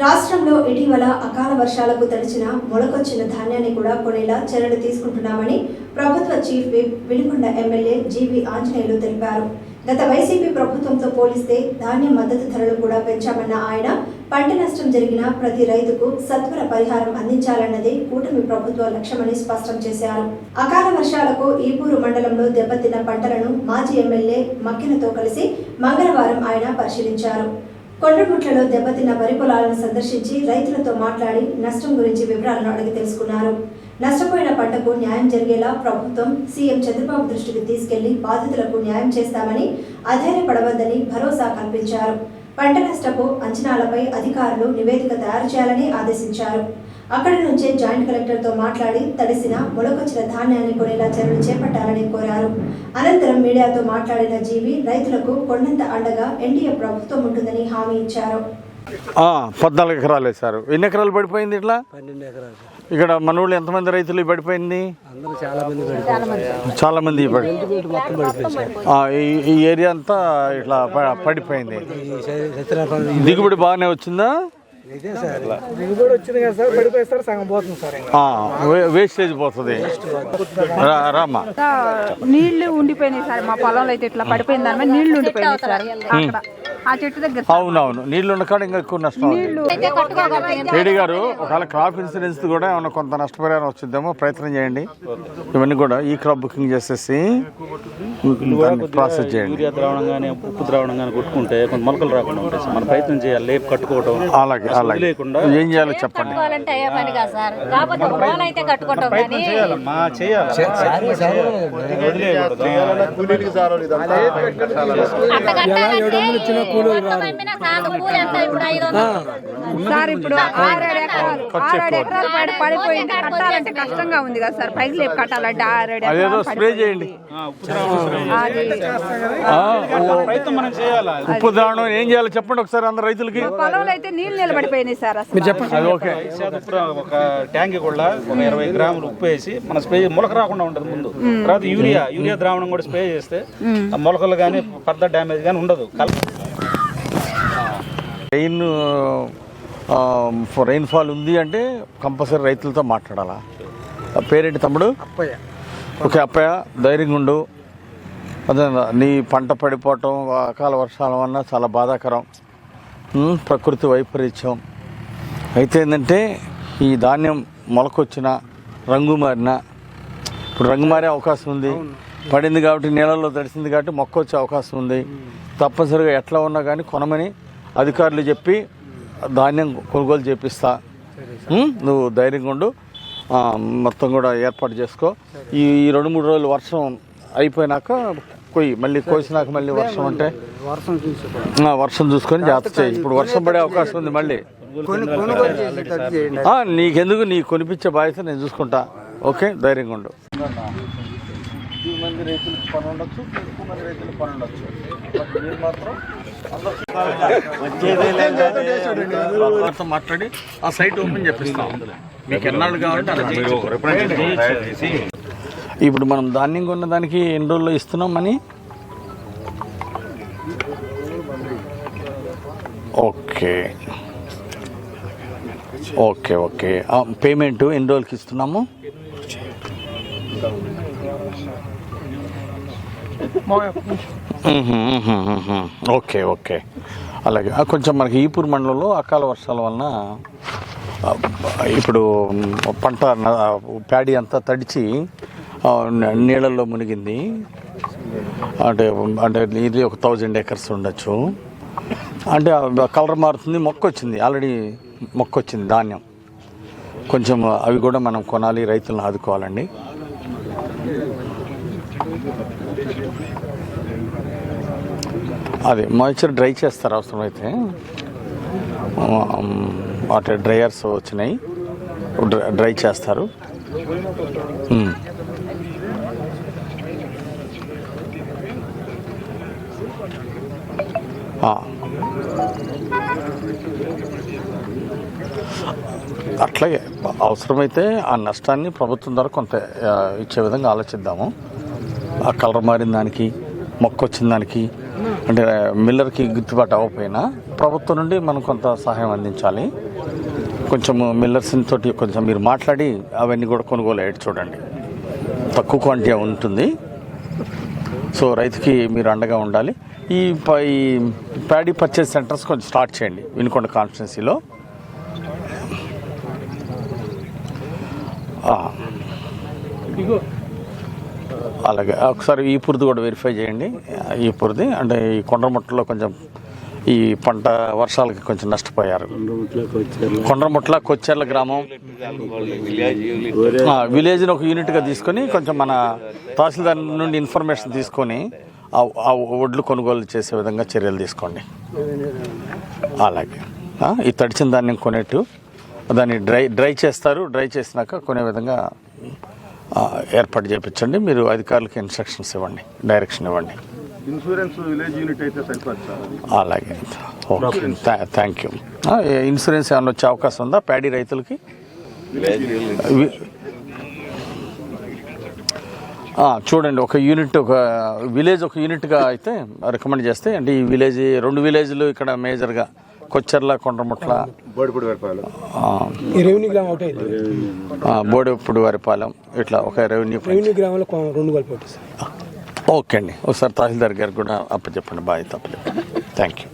రాష్ట్రంలో ఇటీవల అకాల వర్షాలకు తడిచిన మొలకొచ్చిన ధాన్యాన్ని కూడా కొనేలా చర్యలు తీసుకుంటున్నామని ప్రభుత్వ chief whip Vinukonda MLA GV Anjaneyulu తెలిపారు. గత వైసీపీ ప్రభుత్వంతో పోలిస్తే ధాన్యం మద్దతు ధరలు కూడా పెంచామన్న ఆయన పంట నష్టం జరిగిన ప్రతి రైతుకు సత్వర పరిహారం అందించాలన్నదే కూటమి ప్రభుత్వ లక్ష్యమని స్పష్టం చేశారు. అకాల వర్షాలకు ఈపూరు మండలంలో దెబ్బతిన్న పంటలను మాజీ ఎమ్మెల్యే మక్కినతో కలిసి మంగళవారం ఆయన పరిశీలించారు. కొండగుట్లలో దెబ్బతిన్న వరి పొలాలను సందర్శించి రైతులతో మాట్లాడి నష్టం గురించి వివరాలను అడిగి తెలుసుకున్నారు. నష్టపోయిన పంటకు న్యాయం జరిగేలా ప్రభుత్వం సీఎం చంద్రబాబు దృష్టికి తీసుకెళ్ళి బాధితులకు న్యాయం చేస్తామని అధైర్యపడవద్దని భరోసా కల్పించారు. పంట నష్టపు అంచనాలపై అధికారులు నివేదిక తయారు చేయాలని ఆదేశించారు. అక్కడి నుంచే జాయింట్ కలెక్టర్తో మాట్లాడి తడిసిన మొలకొచ్చిన ధాన్యాన్ని కొనేలా చర్యలు చేపట్టాలని కోరారు. అనంతరం మీడియాతో మాట్లాడిన జీవి రైతులకు కొండంత అండగా ఎన్డీఏ ప్రభుత్వం ఉంటుందని హామీ ఇచ్చారు. ఆ, పద్నాలుగు ఎకరాలు వేశారు ఎన్ని ఎకరాలు పడిపోయింది ఇట్లా? పన్నెండు ఎకరాలు ఇక్కడ మన ఊళ్ళో ఎంతమంది రైతులు పడిపోయింది? అందరూ చాలా మంది పడిపోయారు. చాలా మంది ఈ ఏరియా అంతా ఇట్లా ప- పడిపోయింది. దిగుబడి బాగానే వచ్చిందా? ఇదే సార్. దిగుబడి వచ్చింది కదా సార్ పడిపోయి సార్ సగం పోతుంది సార్ ఇంకా. ఆ, వే- వేస్టేజ్ పోతుంది. రామ్మా. నీళ్ళు ఉండిపోయినాయి సార్ మా పొలంలో అయితే ఇట్లా పడిపోయింది దాని మీద నీళ్ళు ఉండిపోయినాయి సార్. అక్కడ ఆ చెట్టు దగ్గర. అవునవును నీళ్ళు ఉన్న కాడ ఇంకా ఎక్కువ నష్టం ఏడి గారు ఒకవేళ క్రాప్ ఇన్సూరెన్స్ కూడా ఏమైనా కొంత నష్టపరిహారం వచ్చిందేమో ప్రయత్నం చేయండి. ఇవన్నీ కూడా ఈ క్రాప్ బుకింగ్ చేసేసి ప్రాసెస్ చేయండి. యూరియా ద్రావణం కానీ ఉప్పు ద్రావణం కానీ కొట్టుకుంటే కొంత మొలకలు రాకుండా ఉంటాయి సార్. మన ప్రయత్నం చేయాలి లేపు కట్టుకోవటం. అలాగే అలాగే. లేకుండా ఏం చేయాలో చెప్పండి. సార్. ఇప్పుడు ఆరేడు ఎకరాలు ఆరేడు ఎకరాలు పడిపోయింది. కట్టాలంటే కష్టంగా ఉంది కదా సార్. పైకి లేపు కట్టాలంటే ఆరేడు ఎకరాలు స్ప్రే చేయండి. ఉప్పు ద్రావణం దావడం ఏం చేయాలో చెప్పండి ఒకసారి అందరు రైతులకి. పొలంలో అయితే నీళ్ళు నిలబడిపోయినాయి సార్ అది ఓకే రా- ఒక ట్యాంక్ కూడా ఒక ఇరవై గ్రాములు ఉప్పు వేసి మన స్ప్రే మొలక రాకుండా ఉంటుంది ముందు. తర్వాత యూరియా యూరియా ద్రావణం కూడా స్ప్రే చేస్తే మొలకలు కానీ పద్ద డ్యామేజ్ కానీ ఉండదు. కల్ రెయిన్ రెయిన్ ఫాల్ ఉంది అంటే కంపల్సరీ రైతులతో మాట్లాడాలా? ఆ పేరేంటి తమ్ముడు? అప్పయ్య. ఓకే అప్పయ్య ధైర్యంగా ఉండు. అదే నీ పంట పడిపోవటం అకాల వర్షాల వల్ల చాలా బాధాకరం. ప్రకృతి వైపరీత్యం. అయితే ఏంటంటే ఈ ధాన్యం మొలకొచ్చిన రంగు మారిన ఇప్పుడు రంగు మారే అవకాశం ఉంది. పడింది కాబట్టి నీళ్ళలో తడిసింది కాబట్టి మొక్క వచ్చే అవకాశం ఉంది. తప్పనిసరిగా ఎట్లా ఉన్నా కానీ కొనమని అధికారులు చెప్పి ధాన్యం కొనుగోలు చేపిస్తా. నువ్వు ధైర్యంగా ఉండు. మొత్తం కూడా ఏర్పాటు చేసుకో. ఈ ఈ రెండు మూడు రోజులు వర్షం అయిపోయినాక కొయ్యి మళ్ళీ కోసినాక మళ్ళీ వర్షం అంటే? వర్షం చూసి ఆ, వర్షం చూసుకొని జాగ్రత్త చేయి. ఇప్పుడు వర్షం పడే అవకాశం ఉంది మళ్ళీ. నీకెందుకు? నీ కొనిపించే బాధ్యత నేను చూసుకుంటా. ఓకే? ధైర్యంగా ఉండు. మంది రైతులకు పని ఉండొచ్చు ఎక్కువ మంది రైతులకు పని ఉండొచ్చు మీరు మాత్రం అందరితో మాట్లాడి ఆ సైట్ ఓపెన్ చేపిస్తాం. మీకు ఎన్నాళ్ళు కావాలంటే. ఇప్పుడు మనం ధాన్యం కొన్న దానికి ఎన్ని రోజుల్లో ఇస్తున్నాం money? Okay. Okay okay. Payment ఎన్ని రోజులకి ఇస్తున్నాము? Okay okay. అలాగే కొంచెం మనకి ఈపూర్ మండలంలో అకాల వర్షాల వలన ఇప్పుడు పంట ప్యాడీ అంతా తడిచి నీళ్ళల్లో మునిగింది. అంటే అంటే ఇది ఒక థౌజండ్ ఎకర్స్ ఉండొచ్చు. అంటే కలర్ మారుతుంది మొక్క వచ్చింది ఆల్రెడీ మొక్క వచ్చింది ధాన్యం. కొంచెం అవి కూడా మనం కొనాలి రైతులను ఆదుకోవాలండి. అదే మాయిశ్చర్ డ్రై చేస్తారు అవసరమైతే. వాటి డ్రైయర్స్ వచ్చినాయి. డ్రై- డ్రై చేస్తారు మ్మ్. ఆ. అట్లాగే అవసరమైతే ఆ నష్టాన్ని ప్రభుత్వం ద్వారా కొంత ఇచ్చే విధంగా ఆలోచిద్దాము. ఆ కలర్ మారిన దానికి మొక్క వచ్చిన దానికి అంటే మిల్లర్కి గిట్టుబాటు అవ్వకపోయినా ప్రభుత్వం నుండి మనం కొంత సహాయం అందించాలి. కొంచెం మిల్లర్స్ తోటి కొంచెం మీరు మాట్లాడి అవన్నీ కూడా కొనుగోలు అయ్యేది చూడండి. తక్కువ క్వాంటిటీ ఉంటుంది. సో రైతుకి మీరు అండగా ఉండాలి. ఈ ప- ఈ ప్యాడీ పర్చేస్ సెంటర్స్ కొంచెం స్టార్ట్ చేయండి వినుకొండ కాన్స్టిట్యున్సీలో. అలాగే ఒకసారి ఈ పురుది కూడా వెరిఫై చేయండి. ఈ పురుది అంటే ఈ కొండముట్టలో కొంచెం ఈ పంట వర్షాలకి కొంచెం నష్టపోయారు. కొండముట్ల కొచ్చెర్ల గ్రామం. విలేజ్ని ఒక యూనిట్గా తీసుకొని కొంచెం మన తహసీల్దార్ నుండి ఇన్ఫర్మేషన్ తీసుకొని ఆ- ఒడ్లు కొనుగోలు చేసే విధంగా చర్యలు తీసుకోండి. అలాగే. ఈ తడిచిన ధాన్యం కొనేట్టు దాన్ని డ్రై డ్రై చేస్తారు. డ్రై చేసినాక కొనే విధంగా ఏర్పాటు చేయించండి మీరు అధికారులకు ఇన్స్ట్రక్షన్స్ ఇవ్వండి. డైరెక్షన్ ఇవ్వండి. ఇన్సూరెన్స్ విలేజ్ యూనిట్ అయితే అలాగే. ఓకే. Thank you. ఇన్సూరెన్స్ ఏమైనా వచ్చే అవకాశం ఉందా ప్యాడీ రైతులకి? చూడండి ఒక యూనిట్ ఒక విలేజ్ ఒక యూనిట్గా అయితే రికమెండ్ చేస్తే అంటే ఈ విలేజ్ రెండు విలేజ్లు ఇక్కడ మేజర్గా కొచ్చెర్ల కొండ్రముట్ల బోడిపూడి వరపాలు. ఆ, ఈ రెవెన్యూ గ్రామం ఒకటే ఆ, బోడెప్పుడు వారిపాలెం ఇట్లా ఒక రెవెన్యూ రెవెన్యూ గ్రామంలో రెండు కలిపి ఒకటి సార్. ఓకే అండి. ఒకసారి తహసీల్దార్ గారికి కూడా అప్పచెప్పండి. బాధ్యత అప్పచెప్పండి థ్యాంక్ యూ